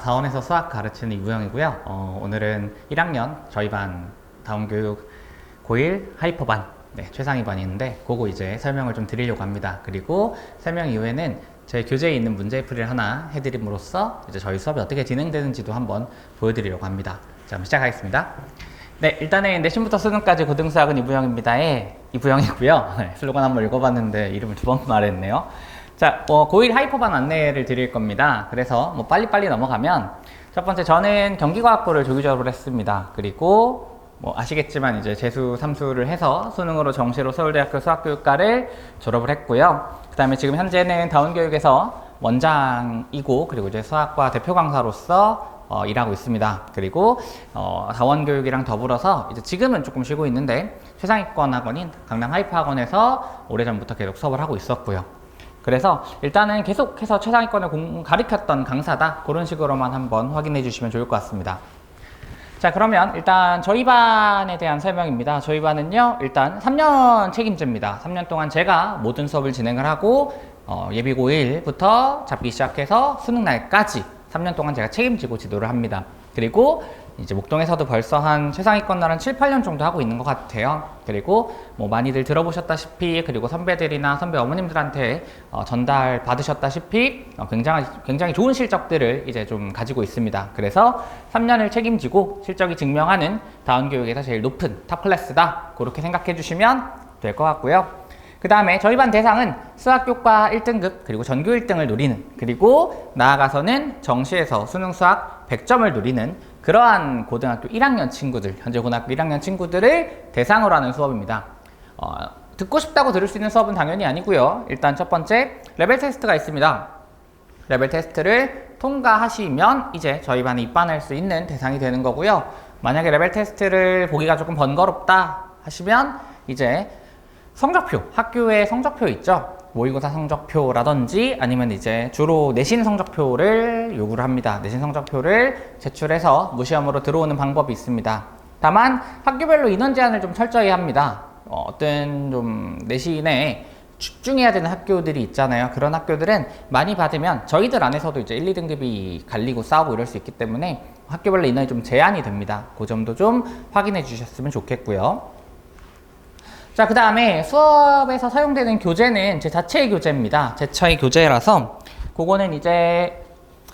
다원에서 수학 가르치는 이부영이고요. 어, 오늘은 1학년 저희 반 다원교육 고1 하이퍼반 네, 최상위 반인데 그거 이제 설명을 좀 드리려고 합니다. 그리고 설명 이후에는 제 교재에 있는 문제풀이를 하나 해드림으로써 이제 저희 수업이 어떻게 진행되는지도 한번 보여드리려고 합니다. 자, 그럼 시작하겠습니다. 네, 일단은 내신부터 수능까지 고등수학은 이부영입니다의 이부영이고요. 네, 슬로건 한번 읽어봤는데 이름을 두 번 말했네요. 자, 뭐 고1 하이퍼반 안내를 드릴 겁니다. 그래서 뭐 빨리빨리 넘어가면 첫 번째 저는 경기과학부를 조기 졸업을 했습니다. 그리고 뭐 아시겠지만 이제 재수 삼수를 해서 수능으로 정시로 서울대학교 수학교육과를 졸업을 했고요. 그 다음에 지금 현재는 다운교육에서 원장이고 그리고 이제 수학과 대표 강사로서 어, 일하고 있습니다. 그리고 어, 다원교육이랑 더불어서 이제 지금은 조금 쉬고 있는데 최상위권 학원인 강남 하이프 학원에서 오래전부터 계속 수업을 하고 있었고요. 그래서 일단은 계속해서 최상위권을 공- 가르쳤던 강사다 그런 식으로만 한번 확인해 주시면 좋을 것 같습니다. 자 그러면 일단 저희 반에 대한 설명입니다. 저희 반은요 일단 3년 책임제입니다. 3년 동안 제가 모든 수업을 진행을 하고 어, 예비 고1부터 잡기 시작해서 수능 날까지 3년 동안 제가 책임지고 지도를 합니다. 그리고 이제 목동에서도 벌써 한 최상위권 날은 7, 8년 정도 하고 있는 것 같아요. 그리고 뭐 많이들 들어보셨다시피 그리고 선배들이나 선배 어머님들한테 어, 전달 받으셨다시피 어, 굉장히 굉장히 좋은 실적들을 이제 좀 가지고 있습니다. 그래서 3년을 책임지고 실적이 증명하는 다운 교육에서 제일 높은 탑 클래스다. 그렇게 생각해 주시면 될 것 같고요. 그 다음에 저희 반 대상은 수학교과 1등급 그리고 전교 1등을 노리는 그리고 나아가서는 정시에서 수능 수학 100점을 노리는 그러한 고등학교 1학년 친구들 현재 고등학교 1학년 친구들을 대상으로 하는 수업입니다. 어, 듣고 싶다고 들을 수 있는 수업은 당연히 아니고요. 일단 첫 번째 레벨 테스트가 있습니다. 레벨 테스트를 통과하시면 이제 저희 반에 입반할 수 있는 대상이 되는 거고요. 만약에 레벨 테스트를 보기가 조금 번거롭다 하시면 이제 성적표, 학교의 성적표 있죠? 모의고사 성적표라든지 아니면 이제 주로 내신 성적표를 요구를 합니다. 내신 성적표를 제출해서 무시험으로 들어오는 방법이 있습니다. 다만 학교별로 인원 제한을 좀 철저히 합니다. 어, 어떤 좀 내신에 집중해야 되는 학교들이 있잖아요. 그런 학교들은 많이 받으면 저희들 안에서도 이제 1, 2등급이 갈리고 싸우고 이럴 수 있기 때문에 학교별로 인원이 좀 제한이 됩니다. 그 점도 좀 확인해 주셨으면 좋겠고요. 자, 그 다음에 수업에서 사용되는 교재는 제 자체의 교재입니다. 제 차의 교재라서 그거는 이제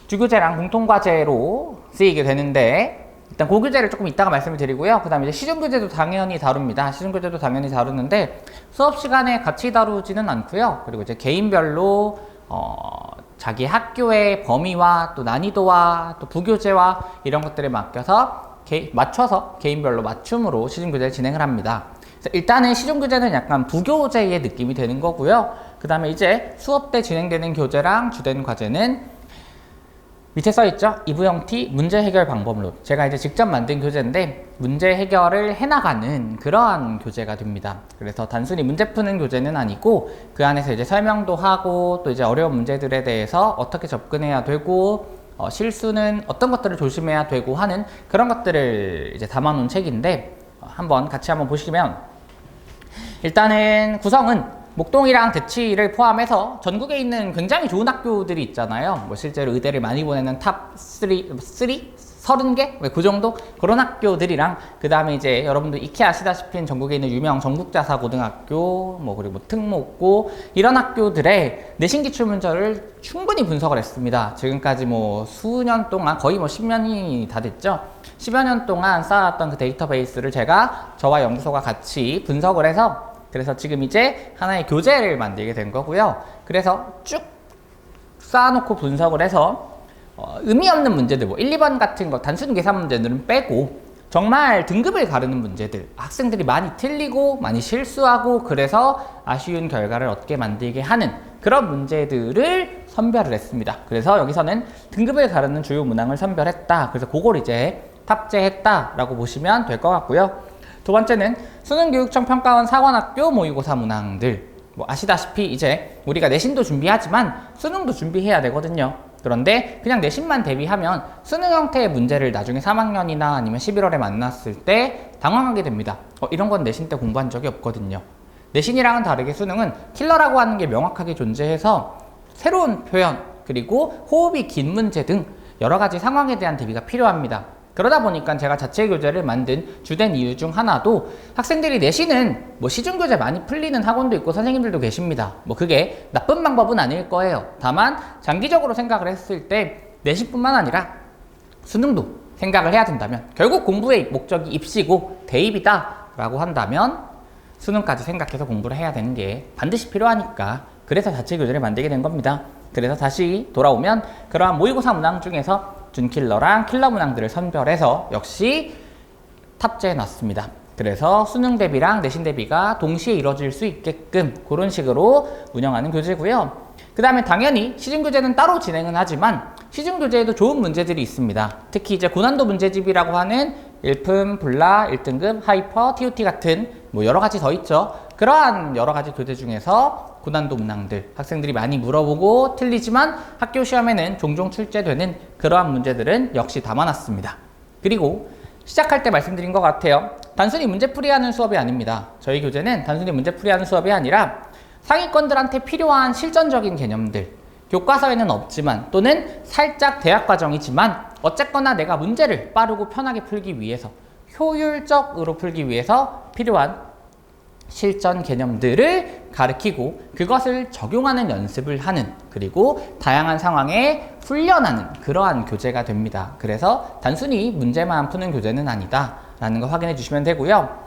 주교재랑 공통과제로 쓰이게 되는데 일단 고교재를 조금 이따가 말씀을 드리고요. 그 다음에 이제 시중교재도 당연히 다룹니다. 시중교재도 당연히 다루는데 수업 시간에 같이 다루지는 않고요. 그리고 이제 개인별로 어, 자기 학교의 범위와 또 난이도와 또 부교재와 이런 것들에 맡겨서 개- 맞춰서 개인별로 맞춤으로 시중교재를 진행을 합니다. 일단은 시중교재는 약간 부교재의 느낌이 되는 거고요. 그 다음에 이제 수업 때 진행되는 교재랑 주된 과제는 밑에 써 있죠? 이부영 T 문제 해결 방법론. 제가 이제 직접 만든 교재인데 문제 해결을 해나가는 그러한 교재가 됩니다. 그래서 단순히 문제 푸는 교재는 아니고 그 안에서 이제 설명도 하고 또 이제 어려운 문제들에 대해서 어떻게 접근해야 되고 어, 실수는 어떤 것들을 조심해야 되고 하는 그런 것들을 이제 담아놓은 책인데 어, 한번 같이 한번 보시면 일단은 구성은 목동이랑 대치를 포함해서 전국에 있는 굉장히 좋은 학교들이 있잖아요. 뭐 실제로 의대를 많이 보내는 탑 3, 3? 30개? 그 정도? 그런 학교들이랑 그 다음에 이제 여러분들 익히 아시다시피 전국에 있는 유명 전국자사 고등학교 뭐 그리고 특목고 이런 학교들의 내신 기 출 문제를 충분히 분석을 했습니다. 지금까지 뭐 수년 동안 거의 뭐 10년이 다 됐죠. 10여 년 동안 쌓아왔던 그 데이터베이스를 제가 저와 연구소가 같이 분석을 해서 그래서 지금 이제 하나의 교재를 만들게 된 거고요. 그래서 쭉 쌓아놓고 분석을 해서 어, 의미 없는 문제들, 뭐 1, 2번 같은 거 단순 계산 문제들은 빼고 정말 등급을 가르는 문제들, 학생들이 많이 틀리고 많이 실수하고 그래서 아쉬운 결과를 얻게 만들게 하는 그런 문제들을 선별을 했습니다. 그래서 여기서는 등급을 가르는 주요 문항을 선별했다. 그래서 그걸 이제 탑재했다라고 보시면 될 것 같고요. 두 번째는 수능교육청 평가원 사관학교 모의고사 문항들. 뭐 아시다시피 이제 우리가 내신도 준비하지만 수능도 준비해야 되거든요. 그런데 그냥 내신만 대비하면 수능 형태의 문제를 나중에 3학년이나 아니면 11월에 만났을 때 당황하게 됩니다. 어, 이런 건 내신 때 공부한 적이 없거든요. 내신이랑은 다르게 수능은 킬러라고 하는 게 명확하게 존재해서 새로운 표현 그리고 호흡이 긴 문제 등 여러 가지 상황에 대한 대비가 필요합니다. 그러다 보니까 제가 자체 교재를 만든 주된 이유 중 하나도 학생들이 내신은 뭐 시중 교재 많이 풀리는 학원도 있고 선생님들도 계십니다. 뭐 그게 나쁜 방법은 아닐 거예요. 다만 장기적으로 생각을 했을 때 내신뿐만 아니라 수능도 생각을 해야 된다면 결국 공부의 목적이 입시고 대입이다라고 한다면 수능까지 생각해서 공부를 해야 되는 게 반드시 필요하니까 그래서 자체 교재를 만들게 된 겁니다. 그래서 다시 돌아오면 그러한 모의고사 문항 중에서 준킬러랑 킬러 문항들을 선별해서 역시 탑재해 놨습니다. 그래서 수능 대비랑 내신 대비가 동시에 이루어질 수 있게끔 그런 식으로 운영하는 교재고요. 그 다음에 당연히 시중 교재는 따로 진행은 하지만 시중 교재에도 좋은 문제들이 있습니다. 특히 이제 고난도 문제집이라고 하는 일품, 불라, 1등급, 하이퍼, TOT 같은 뭐 여러 가지 더 있죠. 그러한 여러 가지 교재 중에서 고난도 문항들 학생들이 많이 물어보고 틀리지만 학교 시험에는 종종 출제되는 그러한 문제들은 역시 담아놨습니다. 그리고 시작할 때 말씀드린 것 같아요. 단순히 문제풀이하는 수업이 아닙니다. 저희 교재는 단순히 문제풀이하는 수업이 아니라 상위권들한테 필요한 실전적인 개념들, 교과서에는 없지만 또는 살짝 대학 과정이지만 어쨌거나 내가 문제를 빠르고 편하게 풀기 위해서 효율적으로 풀기 위해서 필요한 실전 개념들을 가르치고 그것을 적용하는 연습을 하는 그리고 다양한 상황에 훈련하는 그러한 교재가 됩니다. 그래서 단순히 문제만 푸는 교재는 아니다 라는 거 확인해 주시면 되고요.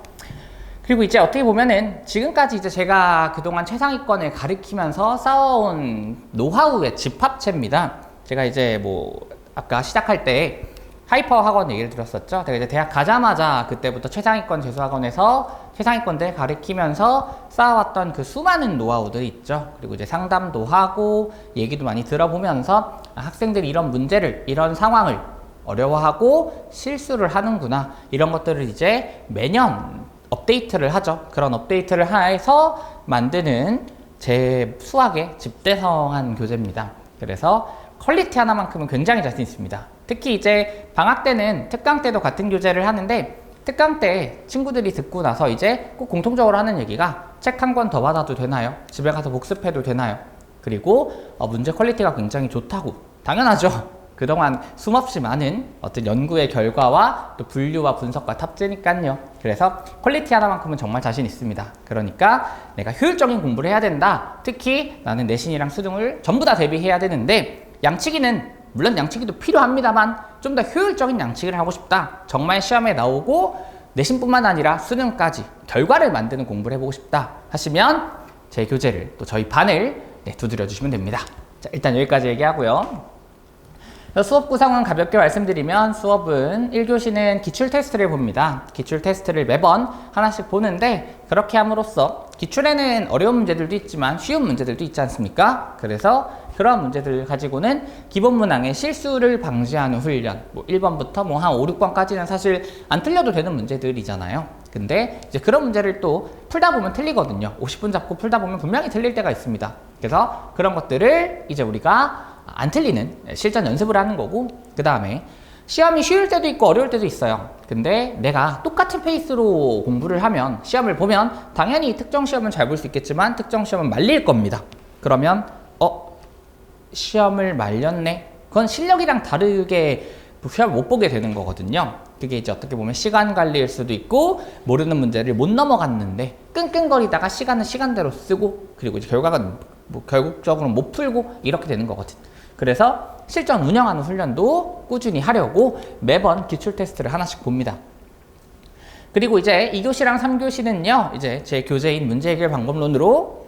그리고 이제 어떻게 보면은 지금까지 이제 제가 그동안 최상위권을 가르치면서 쌓아온 노하우의 집합체입니다. 제가 이제 뭐 아까 시작할 때 하이퍼 학원 얘기를 들었었죠. 제가 이제 대학 가자마자 그때부터 최상위권 재수학원에서 최상위권들 가르치면서 쌓아왔던 그 수많은 노하우들이 있죠. 그리고 이제 상담도 하고 얘기도 많이 들어보면서 아, 학생들이 이런 문제를 이런 상황을 어려워하고 실수를 하는구나 이런 것들을 이제 매년 업데이트를 하죠. 그런 업데이트를 해서 만드는 제 수학의 집대성한 교재입니다. 그래서 퀄리티 하나만큼은 굉장히 자신 있습니다. 특히 이제 방학 때는 특강 때도 같은 교재를 하는데 특강 때 친구들이 듣고 나서 이제 꼭 공통적으로 하는 얘기가 책 한 권 더 받아도 되나요? 집에 가서 복습해도 되나요? 그리고 어, 문제 퀄리티가 굉장히 좋다고 당연하죠. 그동안 숨없이 많은 어떤 연구의 결과와 또 분류와 분석과 탑재니까요. 그래서 퀄리티 하나만큼은 정말 자신 있습니다. 그러니까 내가 효율적인 공부를 해야 된다. 특히 나는 내신이랑 수능을 전부 다 대비해야 되는데 양치기는 물론 양치기도 필요합니다만 좀 더 효율적인 양치기를 하고 싶다. 정말 시험에 나오고 내신뿐만 아니라 수능까지 결과를 만드는 공부를 해보고 싶다 하시면 제 교재를 또 저희 반을 네, 두드려 주시면 됩니다. 자, 일단 여기까지 얘기하고요. 수업 구성은 가볍게 말씀드리면 수업은 1교시는 기출 테스트를 봅니다. 기출 테스트를 매번 하나씩 보는데 그렇게 함으로써 기출에는 어려운 문제들도 있지만 쉬운 문제들도 있지 않습니까? 그래서 그런 문제들을 가지고는 기본 문항의 실수를 방지하는 훈련 뭐 1번부터 뭐 한 5, 6번까지는 사실 안 틀려도 되는 문제들이잖아요. 근데 이제 그런 문제를 또 풀다 보면 틀리거든요. 50분 잡고 풀다 보면 분명히 틀릴 때가 있습니다. 그래서 그런 것들을 이제 우리가 안 틀리는 실전 연습을 하는 거고 그 다음에 시험이 쉬울 때도 있고 어려울 때도 있어요. 근데 내가 똑같은 페이스로 공부를 하면 시험을 보면 당연히 특정 시험은 잘 볼 수 있겠지만 특정 시험은 말릴 겁니다. 그러면 어 시험을 말렸네. 그건 실력이랑 다르게 시험 못 보게 되는 거거든요. 그게 이제 어떻게 보면 시간 관리일 수도 있고 모르는 문제를 못 넘어갔는데 끙끙거리다가 시간은 시간대로 쓰고 그리고 이제 결과가 뭐 결국적으로 못 풀고 이렇게 되는 거거든. 그래서 실전 운영하는 훈련도 꾸준히 하려고 매번 기출 테스트를 하나씩 봅니다. 그리고 이제 2교시랑 3교시는요, 이제 제 교재인 문제 해결 방법론으로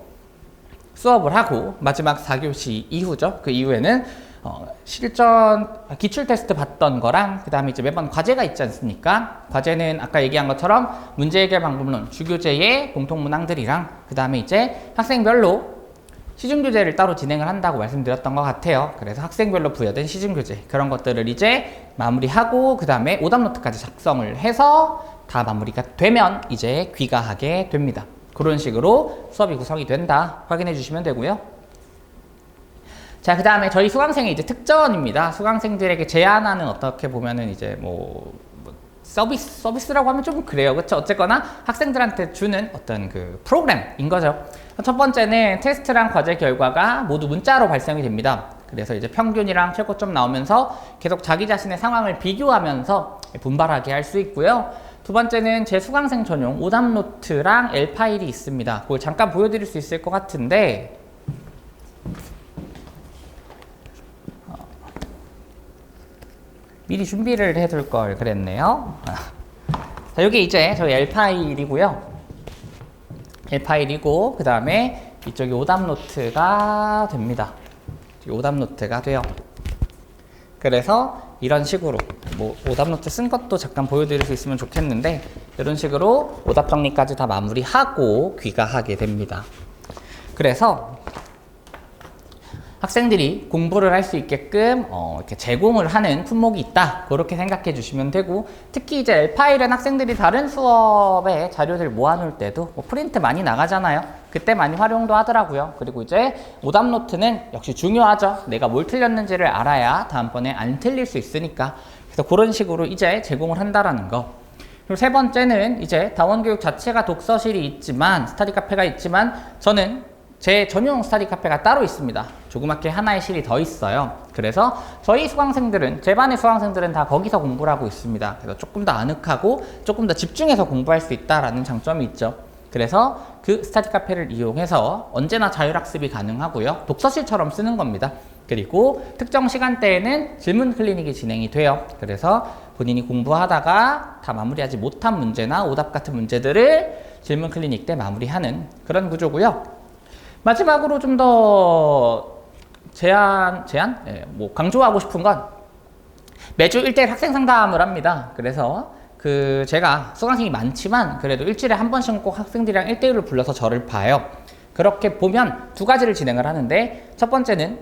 수업을 하고 마지막 4교시 이후죠. 그 이후에는 어, 실전 기출 테스트 봤던 거랑 그 다음에 이제 매번 과제가 있지 않습니까? 과제는 아까 얘기한 것처럼 문제 해결 방법론 주교재의 공통 문항들이랑 그 다음에 이제 학생별로 시중 교재를 따로 진행을 한다고 말씀드렸던 것 같아요. 그래서 학생별로 부여된 시중 교재 그런 것들을 이제 마무리하고 그 다음에 오답 노트까지 작성을 해서 다 마무리가 되면 이제 귀가하게 됩니다. 그런 식으로 수업이 구성이 된다 확인해 주시면 되고요. 자, 그 다음에 저희 수강생의 이제 특전입니다. 수강생들에게 제안하는 어떻게 보면은 이제 뭐, 뭐 서비스, 서비스라고 하면 좀 그래요. 그쵸? 어쨌거나 학생들한테 주는 어떤 그 프로그램인 거죠. 첫 번째는 테스트랑 과제 결과가 모두 문자로 발송이 됩니다. 그래서 이제 평균이랑 최고점 나오면서 계속 자기 자신의 상황을 비교하면서 분발하게 할 수 있고요. 두 번째는 제 수강생 전용 오답 노트랑 L 파일이 있습니다. 그걸 잠깐 보여드릴 수 있을 것 같은데 어, 미리 준비를 해둘 걸 그랬네요. 자, 여기 이제 저희 L 파일이고요. L 파일이고 그 다음에 이쪽이 오답 노트가 됩니다. 오답 노트가 돼요. 그래서 이런 식으로 뭐 오답 노트 쓴 것도 잠깐 보여드릴 수 있으면 좋겠는데 이런 식으로 오답 정리까지 다 마무리하고 귀가하게 됩니다. 그래서 학생들이 공부를 할 수 있게끔 어, 이렇게 제공을 하는 품목이 있다. 그렇게 생각해 주시면 되고 특히 이제 L 파일은 학생들이 다른 수업에 자료들 모아놓을 때도 뭐 프린트 많이 나가잖아요. 그때 많이 활용도 하더라고요. 그리고 이제 오답 노트는 역시 중요하죠. 내가 뭘 틀렸는지를 알아야 다음번에 안 틀릴 수 있으니까. 그래서 그런 식으로 이제 제공을 한다라는 거. 그리고 세 번째는 이제 다원교육 자체가 독서실이 있지만 스터디 카페가 있지만 저는 제 전용 스터디 카페가 따로 있습니다. 조그맣게 하나의 실이 더 있어요. 그래서 저희 수강생들은 제 반의 수강생들은 다 거기서 공부를 하고 있습니다. 그래서 조금 더 아늑하고 조금 더 집중해서 공부할 수 있다라는 장점이 있죠. 그래서 그 스터디 카페를 이용해서 언제나 자율학습이 가능하고요. 독서실처럼 쓰는 겁니다. 그리고 특정 시간대에는 질문 클리닉이 진행이 돼요. 그래서 본인이 공부하다가 다 마무리하지 못한 문제나 오답 같은 문제들을 질문 클리닉 때 마무리하는 그런 구조고요. 마지막으로 좀 더 제안, 제안? 예, 뭐 강조하고 싶은 건 매주 1대1 학생 상담을 합니다. 그래서 그 제가 수강생이 많지만 그래도 일주일에 한 번씩 꼭 학생들이랑 1대1을 불러서 저를 봐요. 그렇게 보면 두 가지를 진행을 하는데 첫 번째는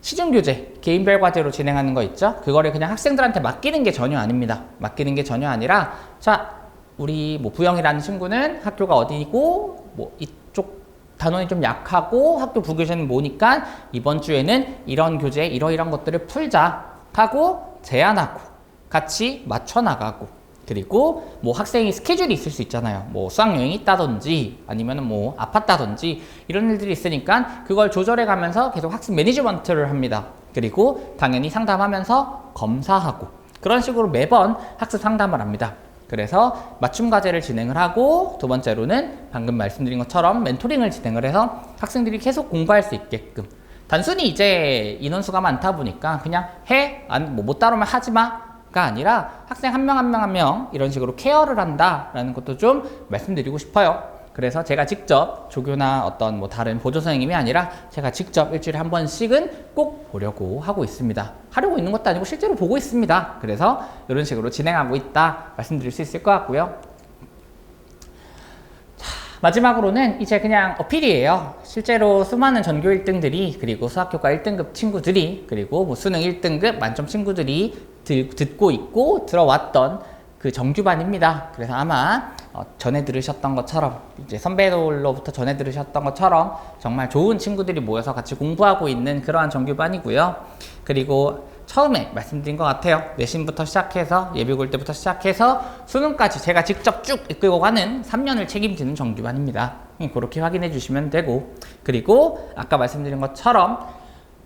시중 교재 개인별 과제로 진행하는 거 있죠? 그거를 그냥 학생들한테 맡기는 게 전혀 아닙니다. 맡기는 게 전혀 아니라 자 우리 뭐 부영이라는 친구는 학교가 어디고 뭐 단원이 좀 약하고 학교 부교재는 뭐니까 이번 주에는 이런 교재 이러이런 것들을 풀자 하고 제안하고 같이 맞춰 나가고 그리고 뭐 학생이 스케줄이 있을 수 있잖아요. 뭐 수학 여행이 있다든지 아니면은 뭐 아팠다든지 이런 일들이 있으니까 그걸 조절해 가면서 계속 학습 매니지먼트를 합니다. 그리고 당연히 상담하면서 검사하고 그런 식으로 매번 학습 상담을 합니다. 그래서 맞춤 과제를 진행을 하고 두 번째로는 방금 말씀드린 것처럼 멘토링을 진행을 해서 학생들이 계속 공부할 수 있게끔 단순히 이제 인원수가 많다 보니까 그냥 해, 뭐못 따르면 하지 마가 아니라 학생 한 명 한 명 한 명 이런 식으로 케어를 한다라는 것도 좀 말씀드리고 싶어요. 그래서 제가 직접 조교나 어떤 뭐 다른 보조 선생님이 아니라 제가 직접 일주일에 한 번씩은 꼭 보려고 하고 있습니다. 하려고 있는 것도 아니고 실제로 보고 있습니다. 그래서 이런 식으로 진행하고 있다 말씀드릴 수 있을 것 같고요. 마지막으로는 이제 그냥 어필이에요. 실제로 수많은 전교 1등들이 그리고 수학교과 1등급 친구들이 그리고 뭐 수능 1등급 만점 친구들이 들, 듣고 있고 들어왔던 그 정규반입니다. 그래서 아마 어, 전해 들으셨던 것처럼 이제 선배들로부터 전해 들으셨던 것처럼 정말 좋은 친구들이 모여서 같이 공부하고 있는 그러한 정규반이고요. 그리고 처음에 말씀드린 것 같아요. 내신부터 시작해서 예비고일 때부터 시작해서 수능까지 제가 직접 쭉 이끌고 가는 3년을 책임지는 정규반입니다. 음, 그렇게 확인해 주시면 되고 그리고 아까 말씀드린 것처럼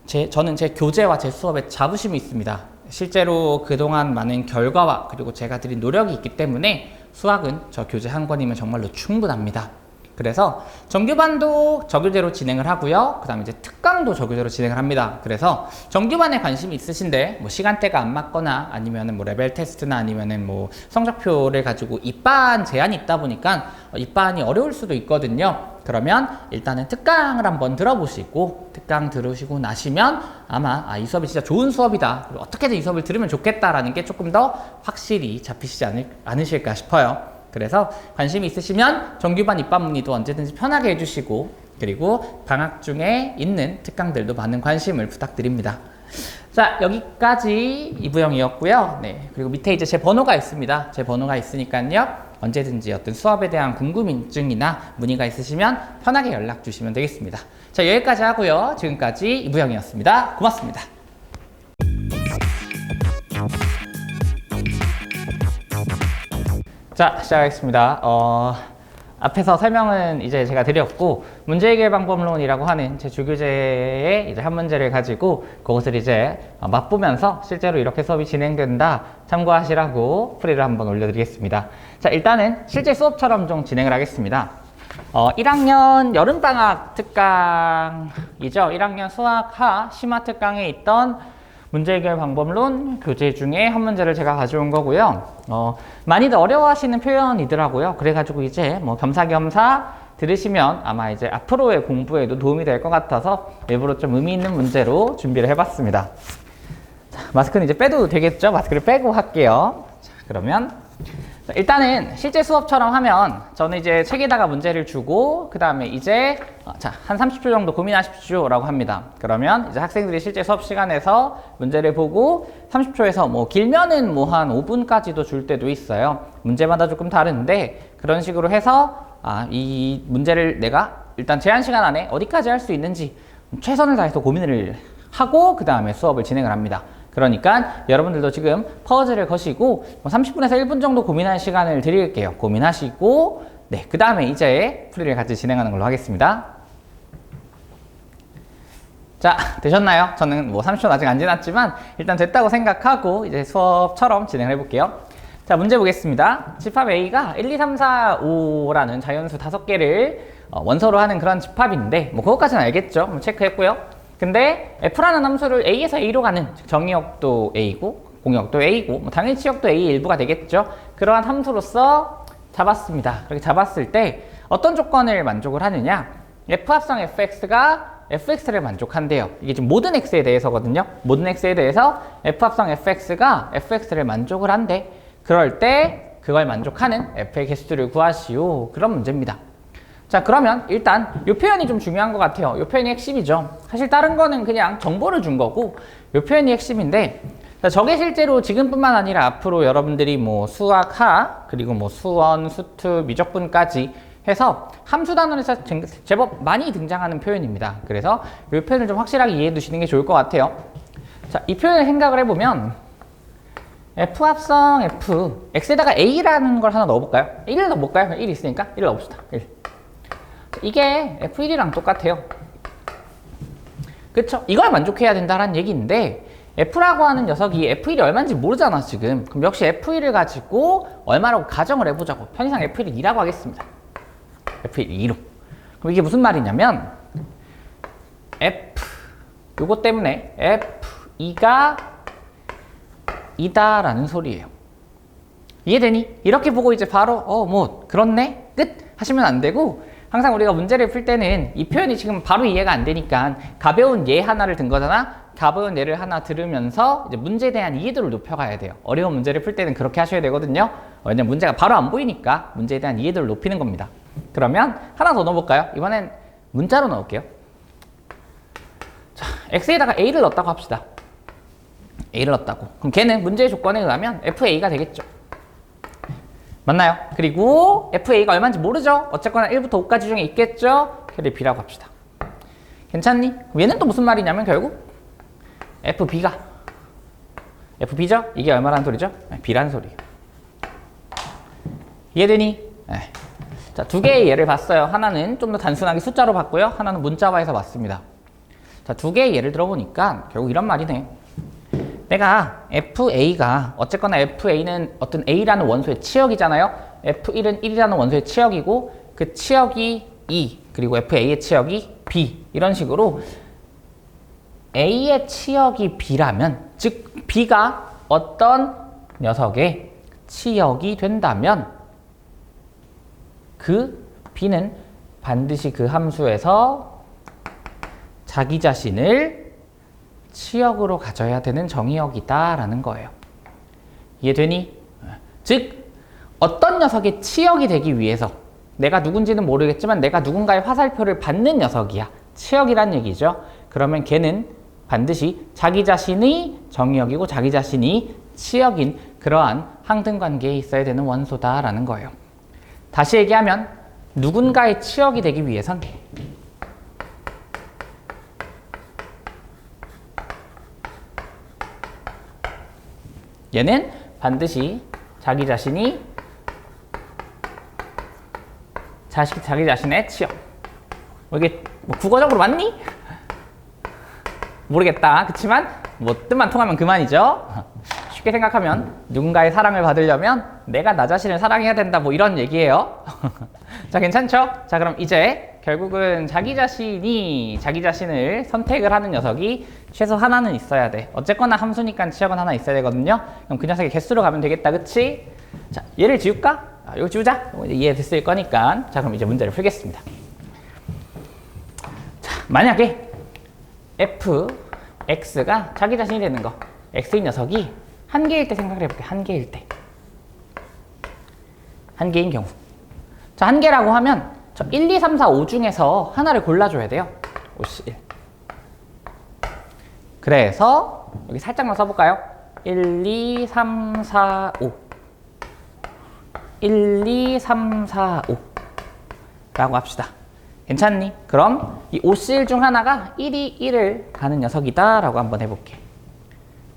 제, 저는 제 교재와 제 수업에 자부심이 있습니다. 실제로 그동안 많은 결과와 그리고 제가 드린 노력이 있기 때문에 수학은 저 교재 한 권이면 정말로 충분합니다. 그래서 정규반도 저교재로 진행을 하고요. 그 다음에 이제 특강도 저교재로 진행을 합니다. 그래서 정규반에 관심이 있으신데 뭐 시간대가 안 맞거나 아니면은 뭐 레벨 테스트나 아니면은 뭐 성적표를 가지고 입반 제한이 있다 보니까 입반이 어려울 수도 있거든요. 그러면 일단은 특강을 한번 들어보시고 특강 들으시고 나시면 아마 아, 이 수업이 진짜 좋은 수업이다. 그리고 어떻게든 이 수업을 들으면 좋겠다라는 게 조금 더 확실히 잡히시지 않을, 않으실까 싶어요. 그래서 관심이 있으시면 정규반 입반 문의도 언제든지 편하게 해주시고 그리고 방학 중에 있는 특강들도 많은 관심을 부탁드립니다. 자 여기까지 이부영이었고요. 네 그리고 밑에 이제 제 번호가 있습니다. 제 번호가 있으니까요. 언제든지 어떤 수업에 대한 궁금증이나 문의가 있으시면 편하게 연락 주시면 되겠습니다. 자 여기까지 하고요. 지금까지 이부영이었습니다. 고맙습니다. 자, 시작하겠습니다. 어, 앞에서 설명은 이제 제가 드렸고 문제 해결 방법론이라고 하는 제 주교재의 이제 한 문제를 가지고 그것을 이제 어, 맛보면서 실제로 이렇게 수업이 진행된다 참고하시라고 풀이를 한번 올려드리겠습니다. 자 일단은 실제 수업처럼 좀 진행을 하겠습니다. 어, 1학년 여름방학 특강이죠. 1학년 수학하 심화 특강에 있던 문제 해결 방법론 교재 중에 한 문제를 제가 가져온 거고요. 어, 많이들 어려워하시는 표현이더라고요. 그래가지고 이제 뭐 겸사겸사 들으시면 아마 이제 앞으로의 공부에도 도움이 될 것 같아서 일부러 좀 의미 있는 문제로 준비를 해봤습니다. 자, 마스크는 이제 빼도 되겠죠? 마스크를 빼고 할게요. 자, 그러면 자, 일단은 실제 수업처럼 하면 저는 이제 책에다가 문제를 주고 그 다음에 이제 어, 자, 한 30초 정도 고민하십시오 라고 합니다. 그러면 이제 학생들이 실제 수업 시간에서 문제를 보고 30초에서 뭐 길면은 뭐 한 5분까지도 줄 때도 있어요. 문제마다 조금 다른데 그런 식으로 해서 아, 이 문제를 내가 일단 제한 시간 안에 어디까지 할 수 있는지 최선을 다해서 고민을 하고 그 다음에 수업을 진행을 합니다. 그러니까 여러분들도 지금 퍼즐을 거시고 뭐 30분에서 1분 정도 고민할 시간을 드릴게요. 고민하시고 네, 그 다음에 이제 풀이를 같이 진행하는 걸로 하겠습니다. 자, 되셨나요? 저는 뭐 30초 아직 안 지났지만 일단 됐다고 생각하고 이제 수업처럼 진행을 해볼게요. 자, 문제 보겠습니다. 집합 A가 1, 2, 3, 4, 5라는 자연수 다섯 개를 어, 원소로 하는 그런 집합인데 뭐 그것까지는 알겠죠? 뭐 체크했고요. 근데 F라는 함수를 A에서 A로 가는 즉 정의역도 A고 공역도 A고 뭐 당연히 치역도 A 일부가 되겠죠. 그러한 함수로서 잡았습니다. 그렇게 잡았을 때 어떤 조건을 만족을 하느냐? F 합성 fx가 fx를 만족한대요. 이게 지금 모든 x에 대해서거든요. 모든 x에 대해서 f 합성 fx가 fx를 만족을 한대. 그럴 때 그걸 만족하는 f의 개수를 구하시오. 그런 문제입니다. 자 그러면 일단 이 표현이 좀 중요한 것 같아요. 이 표현이 핵심이죠. 사실 다른 거는 그냥 정보를 준 거고 이 표현이 핵심인데 자, 저게 실제로 지금뿐만 아니라 앞으로 여러분들이 뭐 수학 하 그리고 뭐 수원, 수투, 미적분까지 해서 함수 단원에서 제- 제법 많이 등장하는 표현입니다. 그래서 이 표현을 좀 확실하게 이해해 두시는 게 좋을 것 같아요. 자, 이 표현을 생각을 해보면 F 합성 F X에다가 A라는 걸 하나 넣어볼까요? 1을 넣어볼까요? 1 있으니까 1 넣읍시다. 1. 이게 F1이랑 똑같아요. 그쵸? 이걸 만족해야 된다는 얘기인데 F라고 하는 녀석이 F1이 얼마인지 모르잖아 지금. 그럼 역시 F1을 가지고 얼마라고 가정을 해보자고. 편의상 F1을 2라고 하겠습니다. F1 2로. 그럼 이게 무슨 말이냐면 F 요거 때문에 F2가 2다 라는 소리예요. 이해되니? 이렇게 보고 이제 바로 어 뭐 그렇네? 끝! 하시면 안 되고 항상 우리가 문제를 풀 때는 이 표현이 지금 바로 이해가 안 되니까 가벼운 예 하나를 든 거잖아? 가벼운 예를 하나 들으면서 이제 문제에 대한 이해도를 높여가야 돼요. 어려운 문제를 풀 때는 그렇게 하셔야 되거든요. 왜냐면 문제가 바로 안 보이니까 문제에 대한 이해도를 높이는 겁니다. 그러면 하나 더 넣어볼까요? 이번엔 문자로 넣을게요. 자 x에다가 a를 넣었다고 합시다. a를 넣었다고. 그럼 걔는 문제의 조건에 의하면 fa가 되겠죠 맞나요? 그리고 FA가 얼마인지 모르죠? 어쨌거나 1부터 5까지 중에 있겠죠? 걔를 B라고 합시다. 괜찮니? 얘는 또 무슨 말이냐면 결국 FB가 FB죠? 이게 얼마라는 소리죠? 네, B라는 소리예요. 이해되니? 네. 자, 두 개의 예를 봤어요. 하나는 좀 더 단순하게 숫자로 봤고요. 하나는 문자화해서 봤습니다. 자, 두 개의 예를 들어보니까 결국 이런 말이네. 내가 FA가 어쨌거나 FA는 어떤 A라는 원소의 치역이잖아요. F1은 1이라는 원소의 치역이고 그 치역이 2 그리고 FA의 치역이 B 이런 식으로 A의 치역이 B라면 즉 B가 어떤 녀석의 치역이 된다면 그 B는 반드시 그 함수에서 자기 자신을 치역으로 가져야 되는 정의역이다라는 거예요. 이해되니? 즉 어떤 녀석의 치역이 되기 위해서 내가 누군지는 모르겠지만 내가 누군가의 화살표를 받는 녀석이야. 치역이란 얘기죠. 그러면 걔는 반드시 자기 자신이 정의역이고 자기 자신이 치역인 그러한 항등 관계에 있어야 되는 원소다라는 거예요. 다시 얘기하면 누군가의 치역이 되기 위해선 얘는 반드시 자기 자신이 자식 자기 자신의 취업. 뭐 이게 뭐 국어적으로 맞니? 모르겠다. 그렇지만 뭐 뜻만 통하면 그만이죠. 쉽게 생각하면 누군가의 사랑을 받으려면 내가 나 자신을 사랑해야 된다. 뭐 이런 얘기예요. 자, 괜찮죠? 자, 그럼 이제 결국은 자기 자신이 자기 자신을 선택을 하는 녀석이 최소 하나는 있어야 돼. 어쨌거나 함수니까 지역은 하나 있어야 되거든요. 그럼 그 녀석의 개수로 가면 되겠다. 그치? 자, 얘를 지울까? 아, 이거 지우자. 이제 이해됐을 거니까. 자, 그럼 이제 문제를 풀겠습니다. 자, 만약에 f, x가 자기 자신이 되는 거. x인 녀석이 한 개일 때 생각을 해볼게. 한 개일 때. 한 개인 경우. 자, 한 개라고 하면 저 1, 2, 3, 4, 5 중에서 하나를 골라줘야 돼요. 51. 그래서 여기 살짝만 써볼까요? 1, 2, 3, 4, 5. 1, 2, 3, 4, 5. 라고 합시다. 괜찮니? 그럼 이 51 중 하나가 1이 1을 가는 녀석이다 라고 한번 해볼게.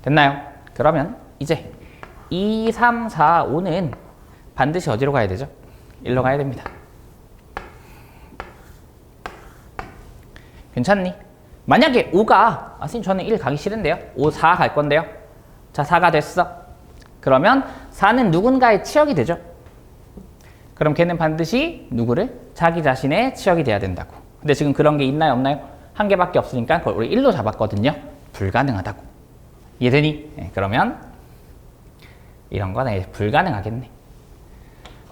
됐나요? 그러면 이제 2, 3, 4, 5는 반드시 어디로 가야 되죠? 1로 가야 됩니다. 괜찮니? 만약에 5가 아, 선생님 저는 1 가기 싫은데요. 5, 4 갈 건데요. 자, 4가 됐어. 그러면 4는 누군가의 치역이 되죠. 그럼 걔는 반드시 누구를? 자기 자신의 치역이 돼야 된다고. 근데 지금 그런 게 있나요, 없나요? 한 개밖에 없으니까 그걸 우리 1로 잡았거든요. 불가능하다고. 이해되니? 네, 그러면 이런 거는 불가능하겠네.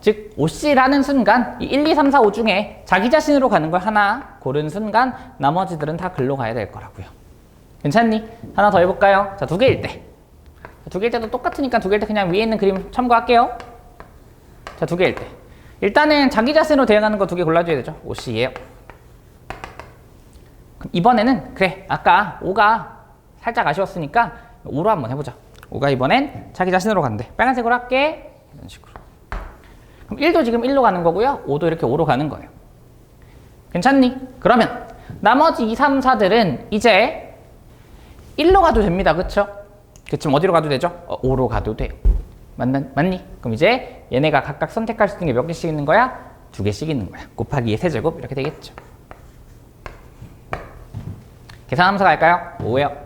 즉, OC라는 순간 이 1, 2, 3, 4, 5 중에 자기 자신으로 가는 걸 하나 고른 순간 나머지들은 다 글로 가야 될 거라고요. 괜찮니? 하나 더 해볼까요? 자, 두 개일 때. 두 개일 때도 똑같으니까 두 개일 때 그냥 위에 있는 그림 참고할게요. 자, 두 개일 때. 일단은 자기 자신으로 대응하는 거 두 개 골라줘야 되죠. OC예요. 그럼 이번에는 그래 아까 5가 살짝 아쉬웠으니까 5로 한번 해보자. 5가 이번엔 자기 자신으로 간대. 빨간색으로 할게. 이런 식으로. 그럼 1도 지금 1로 가는 거고요. 5도 이렇게 5로 가는 거예요. 괜찮니? 그러면 나머지 2, 3, 4들은 이제 1로 가도 됩니다. 그쵸? 그치만 어디로 가도 되죠? 어, 5로 가도 돼요. 맞나, 맞니? 그럼 이제 얘네가 각각 선택할 수 있는 게 몇 개씩 있는 거야? 두 개씩 있는 거야. 곱하기 2의 세제곱 이렇게 되겠죠. 계산하면서 갈까요? 5예요.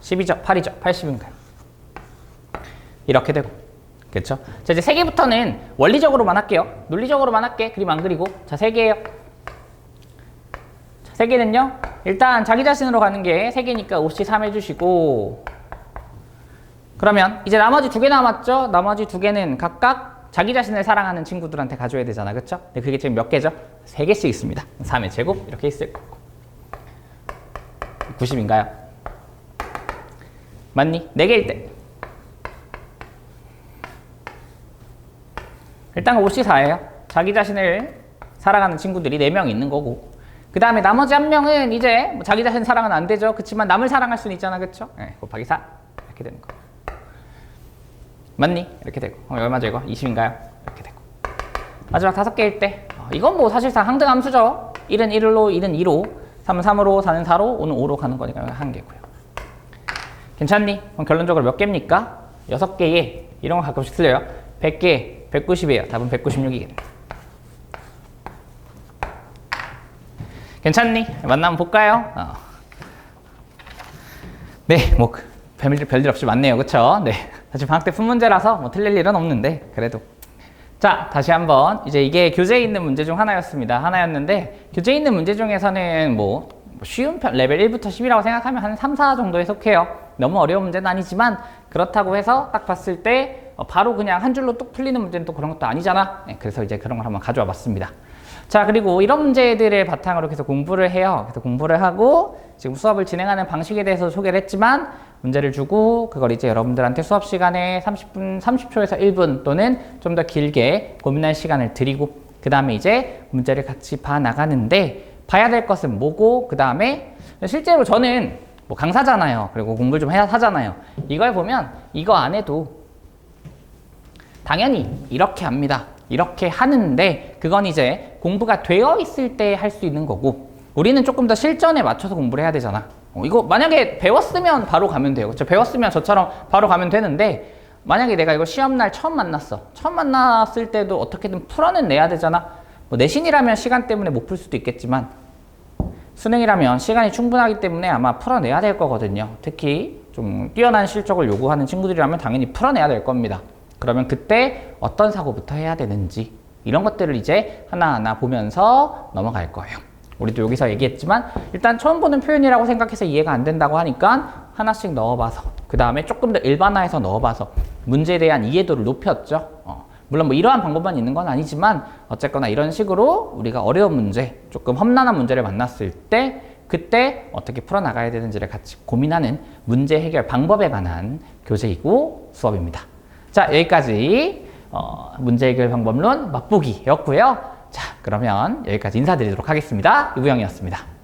10이죠. 8이죠. 80인가요? 이렇게 되고. 그렇죠? 자, 이제 3개부터는 원리적으로만 할게요. 논리적으로만 할게. 그림 안 그리고. 자, 3개예요. 자, 3개는요. 일단 자기 자신으로 가는 게 3개니까 53 해주시고 그러면 이제 나머지 두 개 남았죠? 나머지 두 개는 각각 자기 자신을 사랑하는 친구들한테 가져야 되잖아. 그쵸? 근데 그게 지금 몇 개죠? 세 개씩 있습니다. 3의 제곱 이렇게 있을 거고. 90인가요? 맞니? 4개일 때. 일단 54예요. 자기 자신을 사랑하는 친구들이 4명 있는 거고. 그 다음에 나머지 한 명은 이제 뭐 자기 자신 사랑은 안 되죠. 그렇지만 남을 사랑할 수는 있잖아. 그쵸? 네, 곱하기 4. 이렇게 되는 거. 맞니? 이렇게 되고 어, 얼마죠 이거? 20인가요? 이렇게 되고 마지막 다섯 개일 때 어, 이건 뭐 사실상 항등 함수죠 1은 1로 2는 2로 3은 3으로 4는 4로 5는 5로 가는 거니까 한 개고요 괜찮니? 그럼 결론적으로 몇 개입니까? 여섯 개에 이런 거 가끔씩 틀려요 100개 190이에요 답은 196이겠네 괜찮니? 만나면 볼까요? 어. 네, 뭐 그, 별일, 별일 없이 맞네요. 그쵸? 네. 사실 방학 때 푼 문제라서 뭐 틀릴 일은 없는데 그래도 자 다시 한번 이제 이게 교재에 있는 문제 중 하나였습니다. 하나였는데 교재에 있는 문제 중에서는 뭐 쉬운 편 레벨 1부터 10이라고 생각하면 한 3, 4 정도에 속해요. 너무 어려운 문제는 아니지만 그렇다고 해서 딱 봤을 때 어, 바로 그냥 한 줄로 뚝 풀리는 문제는 또 그런 것도 아니잖아. 네, 그래서 이제 그런 걸 한번 가져와 봤습니다. 자 그리고 이런 문제들을 바탕으로 계속 공부를 해요. 그래서 공부를 하고 지금 수업을 진행하는 방식에 대해서 소개를 했지만 문제를 주고 그걸 이제 여러분들한테 수업 시간에 30분, 30초에서 1분 또는 좀 더 길게 고민할 시간을 드리고 그 다음에 이제 문제를 같이 봐 나가는데 봐야 될 것은 뭐고 그 다음에 실제로 저는 뭐 강사잖아요. 그리고 공부를 좀 해야 하잖아요. 이걸 보면 이거 안 해도 당연히 이렇게 합니다. 이렇게 하는데 그건 이제 공부가 되어 있을 때 할 수 있는 거고 우리는 조금 더 실전에 맞춰서 공부를 해야 되잖아. 어, 이거 만약에 배웠으면 바로 가면 돼요. 그렇죠? 배웠으면 저처럼 바로 가면 되는데 만약에 내가 이거 시험날 처음 만났어. 처음 만났을 때도 어떻게든 풀어는 내야 되잖아. 뭐 내신이라면 시간 때문에 못 풀 수도 있겠지만 수능이라면 시간이 충분하기 때문에 아마 풀어내야 될 거거든요. 특히 좀 뛰어난 실적을 요구하는 친구들이라면 당연히 풀어내야 될 겁니다. 그러면 그때 어떤 사고부터 해야 되는지 이런 것들을 이제 하나하나 보면서 넘어갈 거예요. 우리도 여기서 얘기했지만 일단 처음 보는 표현이라고 생각해서 이해가 안 된다고 하니까 하나씩 넣어봐서 그 다음에 조금 더 일반화해서 넣어봐서 문제에 대한 이해도를 높였죠. 어, 물론 뭐 이러한 방법만 있는 건 아니지만 어쨌거나 이런 식으로 우리가 어려운 문제, 조금 험난한 문제를 만났을 때 그때 어떻게 풀어나가야 되는지를 같이 고민하는 문제 해결 방법에 관한 교재이고 수업입니다. 자, 여기까지 어, 문제 해결 방법론 맛보기였고요. 자, 그러면 여기까지 인사드리도록 하겠습니다. 이부영이었습니다.